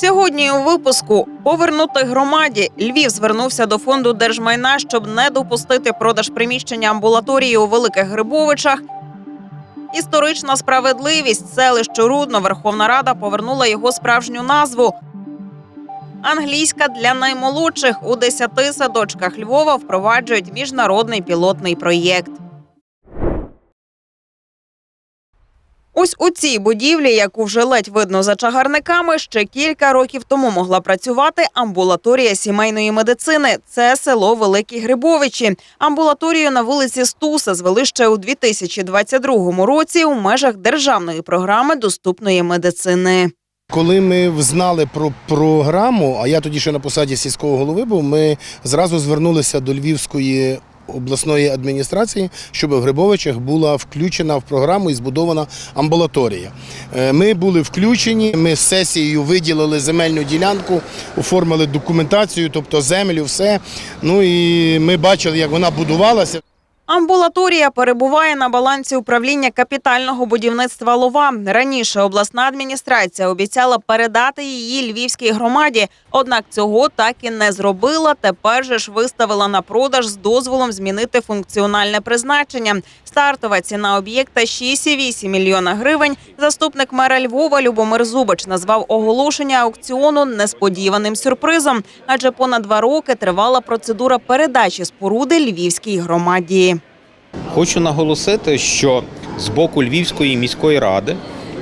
Сьогодні у випуску повернути громаді Львів звернувся до фонду держмайна, щоб не допустити продаж приміщення амбулаторії у Великих Грибовичах. Історична справедливість селищу Рудно Верховна Рада повернула його справжню назву. Англійська для наймолодших у 10 садочках Львова впроваджують міжнародний пілотний проєкт. Ось у цій будівлі, яку вже ледь видно за чагарниками, ще кілька років тому могла працювати амбулаторія сімейної медицини. Це село Великі Грибовичі. Амбулаторію на вулиці Стуса звели ще у 2022 році у межах державної програми доступної медицини. Коли ми знали про програму, а я тоді ще на посаді сільського голови був, ми зразу звернулися до Львівської обласної адміністрації, щоб в Грибовичах була включена в програму і збудована амбулаторія. Е, Ми були включені. Ми з сесією виділили земельну ділянку, оформили документацію, тобто землю, все. Ну і ми бачили, як вона будувалася. Амбулаторія перебуває на балансі управління капітального будівництва Лова. Раніше обласна адміністрація обіцяла передати її львівській громаді, однак цього так і не зробила. Тепер же ж виставила на продаж з дозволом змінити функціональне призначення. Стартова ціна об'єкта 6,8 мільйона гривень. Заступник мера Львова Любомир Зубач назвав оголошення аукціону несподіваним сюрпризом, адже понад два роки тривала процедура передачі споруди львівській громаді. Хочу наголосити, що з боку Львівської міської ради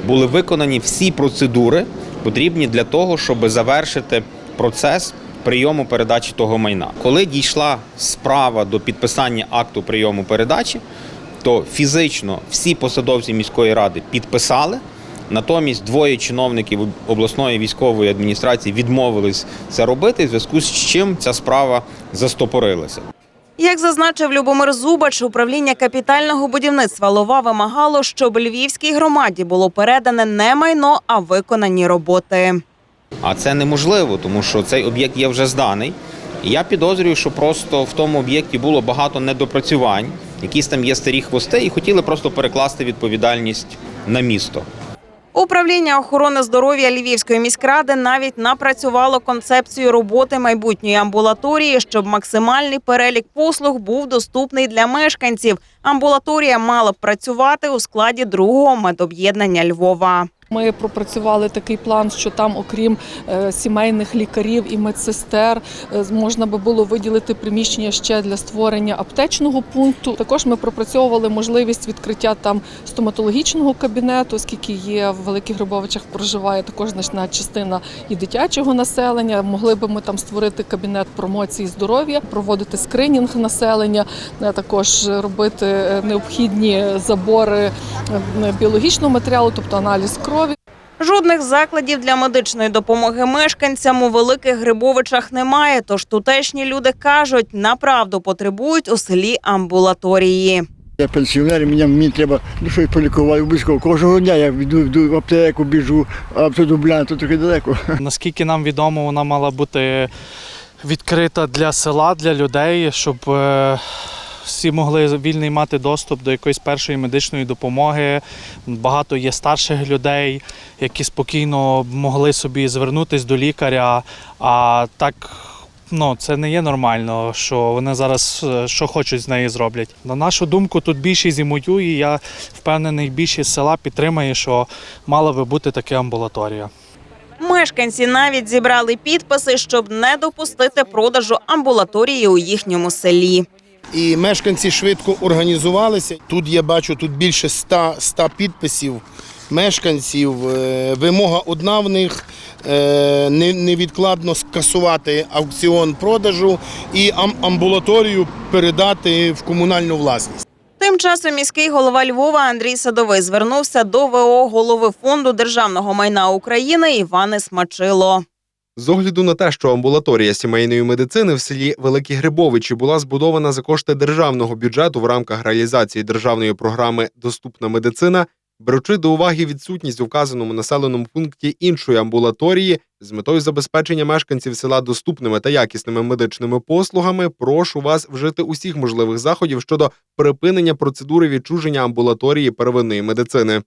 були виконані всі процедури, потрібні для того, щоб завершити процес прийому передачі того майна. Коли дійшла справа до підписання акту прийому передачі, то фізично всі посадовці міської ради підписали. Натомість двоє чиновників обласної військової адміністрації відмовились це робити, в зв'язку з чим ця справа застопорилася. Як зазначив Любомир Зубач, управління капітального будівництва Лова вимагало, щоб львівській громаді було передане не майно, а виконані роботи. А це неможливо, тому що цей об'єкт є вже зданий. Я підозрюю, що просто в тому об'єкті було багато недопрацювань, якісь там є старі хвости, і хотіли просто перекласти відповідальність на місто. Управління охорони здоров'я Львівської міськради навіть напрацювало концепцію роботи майбутньої амбулаторії, щоб максимальний перелік послуг був доступний для мешканців. Амбулаторія мала б працювати у складі другого медоб'єднання Львова. Ми пропрацювали такий план, що там, окрім е, сімейних лікарів і медсестер, е, можна би було виділити приміщення ще для створення аптечного пункту. Також ми пропрацьовували можливість відкриття там стоматологічного кабінету, оскільки є в Великих Грибовичах проживає також значна частина і дитячого населення. Могли би ми там створити кабінет промоції здоров'я, проводити скринінг населення, е, також робити необхідні забори біологічного матеріалу, тобто аналіз крові. Жодних закладів для медичної допомоги мешканцям у великих Грибовичах немає. Тож тутешні люди кажуть, направду потребують у селі амбулаторії. Я пенсіонер, мені, мені треба ну, щось полікувати обов'язково. Кожного дня я йду, йду в аптеку, біжу, а Дублян, то трохи далеко. Наскільки нам відомо, вона мала бути відкрита для села, для людей, щоб е, всі могли вільний мати доступ до якоїсь першої медичної допомоги. Багато є старших людей, які спокійно могли собі звернутися до лікаря. А так ну, це не є нормально, що вони зараз е, що хочуть з неї зроблять. На нашу думку, тут більшість і і я впевнений, більшість села підтримає, що мала би бути така амбулаторія. Мешканці навіть зібрали підписи, щоб не допустити продажу амбулаторії у їхньому селі. І мешканці швидко організувалися. Тут я бачу тут більше 100, 100 підписів мешканців. Е, Вимога одна в них е, не- невідкладно скасувати аукціон продажу і ам- амбулаторію передати в комунальну власність. Тим часом міський голова Львова Андрій Садовий звернувся до ВО голови фонду державного майна України Івани Смачило. З огляду на те, що амбулаторія сімейної медицини в селі Великі Грибовичі була збудована за кошти державного бюджету в рамках реалізації державної програми Доступна медицина, беручи до уваги відсутність у вказаному населеному пункті іншої амбулаторії з метою забезпечення мешканців села доступними та якісними медичними послугами, прошу вас вжити усіх можливих заходів щодо припинення процедури відчуження амбулаторії первинної медицини.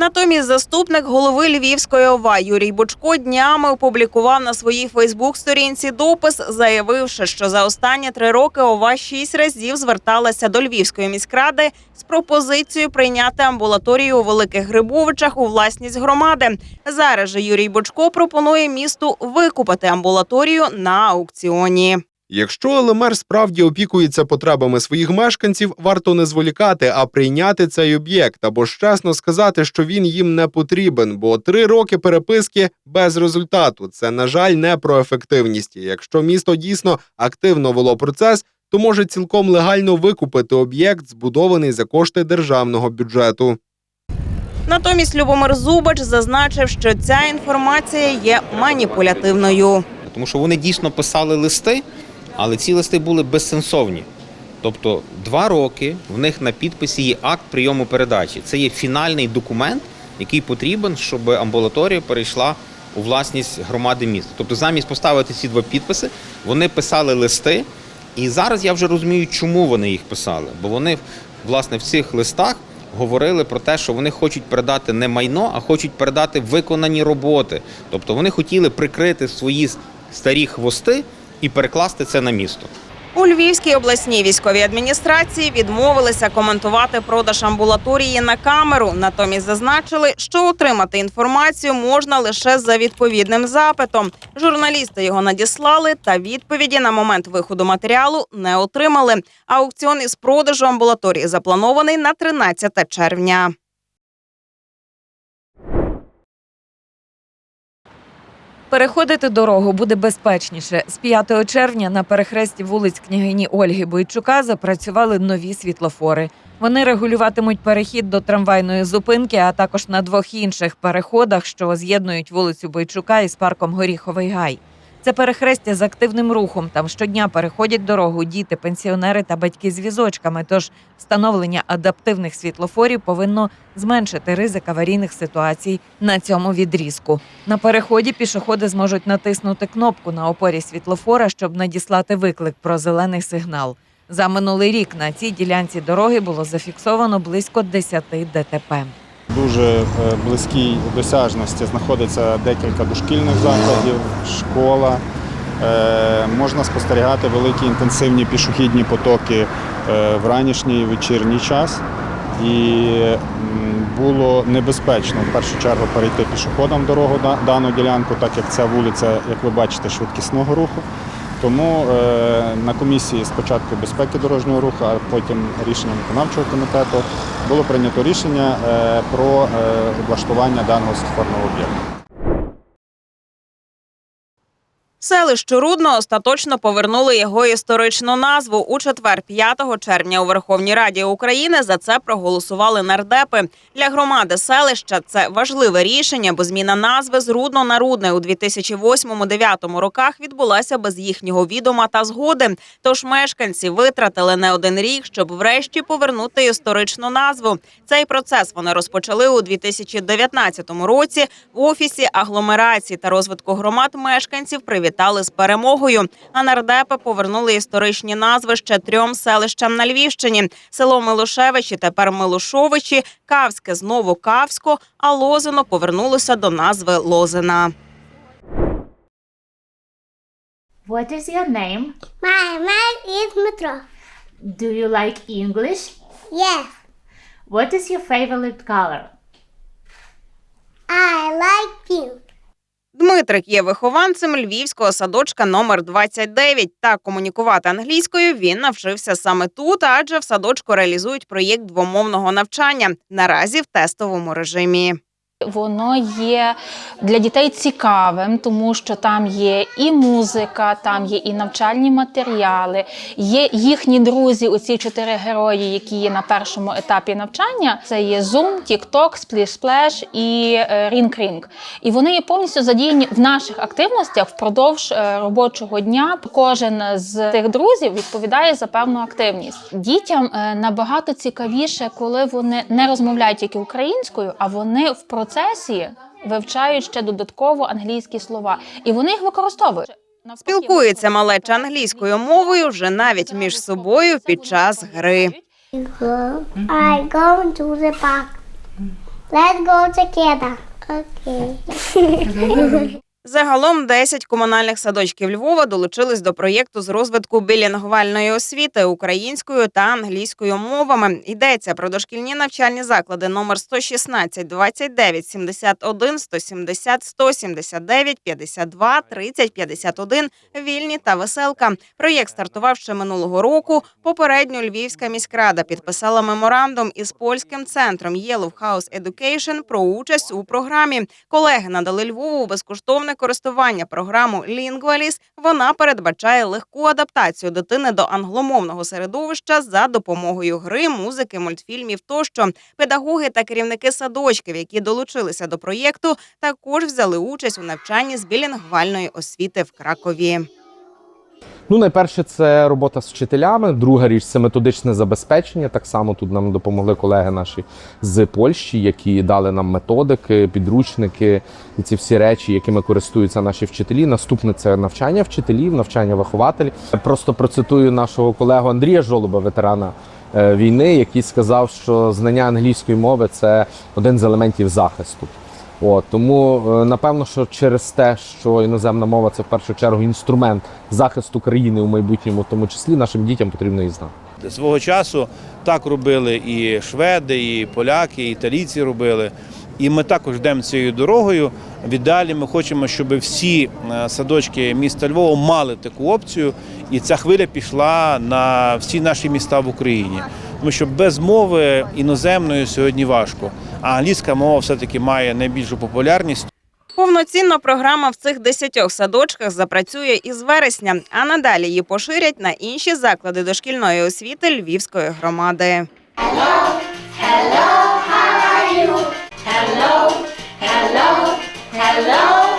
Натомість заступник голови Львівської ОВА Юрій Бучко днями опублікував на своїй Фейсбук-сторінці допис, заявивши, що за останні три роки ОВА шість разів зверталася до Львівської міськради з пропозицією прийняти амбулаторію у Великих Грибовичах у власність громади. Зараз же Юрій Бучко пропонує місту викупити амбулаторію на аукціоні. Якщо ЛМР справді опікується потребами своїх мешканців, варто не зволікати, а прийняти цей об'єкт або ж чесно сказати, що він їм не потрібен, бо три роки переписки без результату. Це на жаль не про ефективність. Якщо місто дійсно активно вело процес, то може цілком легально викупити об'єкт, збудований за кошти державного бюджету. Натомість Любомир Зубач зазначив, що ця інформація є маніпулятивною. Тому що вони дійсно писали листи, але ці листи були безсенсовні. Тобто два роки в них на підписі є акт прийому передачі. Це є фінальний документ, який потрібен, щоб амбулаторія перейшла у власність громади міста. Тобто, замість поставити ці два підписи, вони писали листи. І зараз я вже розумію, чому вони їх писали. Бо вони власне в цих листах говорили про те, що вони хочуть передати не майно, а хочуть передати виконані роботи. Тобто вони хотіли прикрити свої старі хвости і перекласти це на місто. У Львівській обласній військовій адміністрації відмовилися коментувати продаж амбулаторії на камеру. Натомість зазначили, що отримати інформацію можна лише за відповідним запитом. Журналісти його надіслали, та відповіді на момент виходу матеріалу не отримали. Аукціон із продажу амбулаторії запланований на 13 червня. Переходити дорогу буде безпечніше. З 5 червня на перехресті вулиць княгині Ольги Бойчука запрацювали нові світлофори. Вони регулюватимуть перехід до трамвайної зупинки, а також на двох інших переходах, що з'єднують вулицю Бойчука із парком Горіховий Гай. Це перехрестя з активним рухом. Там щодня переходять дорогу діти, пенсіонери та батьки з візочками. Тож встановлення адаптивних світлофорів повинно зменшити ризик аварійних ситуацій на цьому відрізку. На переході пішоходи зможуть натиснути кнопку на опорі світлофора, щоб надіслати виклик про зелений сигнал. За минулий рік на цій ділянці дороги було зафіксовано близько 10 ДТП. Дуже е, близькій досяжності знаходиться декілька дошкільних закладів, школа. Е, Можна спостерігати великі інтенсивні пішохідні потоки е, в ранішній і вечірній час. І було небезпечно в першу чергу перейти пішоходам дорогу да- дану ділянку, так як ця вулиця, як ви бачите, швидкісного руху. Тому е, на комісії спочатку безпеки дорожнього руху, а потім рішенням виконавчого комітету було прийнято рішення е, про е, облаштування даного світлофорного об'єкту. Селищу Рудно остаточно повернули його історичну назву. У четвер, 5 червня, у Верховній Раді України за це проголосували нардепи. Для громади селища це важливе рішення, бо зміна назви з Рудно на Рудне у 2008-2009 роках відбулася без їхнього відома та згоди. Тож мешканці витратили не один рік, щоб врешті повернути історичну назву. Цей процес вони розпочали у 2019 році. В офісі агломерації та розвитку громад мешканців привітали з перемогою. А нардепи повернули історичні назви ще трьом селищам на Львівщині: село Милошевичі, тепер Милошовичі, Кавське знову Кавсько, а Лозино повернулося до назви Лозина. What is your name? My name is Metro. Do you like English? Yes, What is your favorite color? I like pink. Дмитрик є вихованцем львівського садочка номер 29 Та комунікувати англійською він навчився саме тут, адже в садочку реалізують проєкт двомовного навчання наразі в тестовому режимі. Воно є для дітей цікавим, тому що там є і музика, там є і навчальні матеріали, є їхні друзі, оці чотири герої, які є на першому етапі навчання. Це є Zoom, TikTok, Splish Splash і е, Ring Ring. І вони є повністю задіяні в наших активностях впродовж е, робочого дня. Кожен з тих друзів відповідає за певну активність. Дітям е, набагато цікавіше, коли вони не розмовляють тільки українською, а вони в процесі вивчають ще додатково англійські слова, і вони їх використовують. Спілкується малеча англійською мовою вже навіть між собою під час гри. I go to the park. Let's go together. Okay. Загалом 10 комунальних садочків Львова долучились до проєкту з розвитку білінгвальної освіти українською та англійською мовами. Йдеться про дошкільні навчальні заклади номер 116, 29, 71, 170, 179, 52, 30, 51, Вільні та Веселка. Проєкт стартував ще минулого року. Попередньо Львівська міськрада підписала меморандум із польським центром Yellow House Education про участь у програмі. Колеги надали Львову безкоштовне користування програму Lingualis. Вона передбачає легку адаптацію дитини до англомовного середовища за допомогою гри, музики, мультфільмів тощо. Педагоги та керівники садочків, які долучилися до проєкту, також взяли участь у навчанні з білінгвальної освіти в Кракові. Ну, найперше, це робота з вчителями. Друга річ це методичне забезпечення. Так само тут нам допомогли колеги наші з Польщі, які дали нам методики, підручники і ці всі речі, якими користуються наші вчителі. Наступне це навчання вчителів, навчання вихователів. Просто процитую нашого колегу Андрія Жолоба, ветерана е, війни, який сказав, що знання англійської мови це один з елементів захисту. От, тому е, напевно, що через те, що іноземна мова це в першу чергу інструмент захисту країни у майбутньому, в тому числі нашим дітям потрібно її знати. Свого часу так робили і шведи, і поляки, і італійці робили. І ми також йдемо цією дорогою. Віддалі ми хочемо, щоб всі е, садочки міста Львова мали таку опцію, і ця хвиля пішла на всі наші міста в Україні. Тому що без мови іноземної сьогодні важко а англійська мова все-таки має найбільшу популярність. Повноцінна програма в цих десятьох садочках запрацює із вересня, а надалі її поширять на інші заклади дошкільної освіти Львівської громади. Hello, hello, how are you? Hello, hello, hello.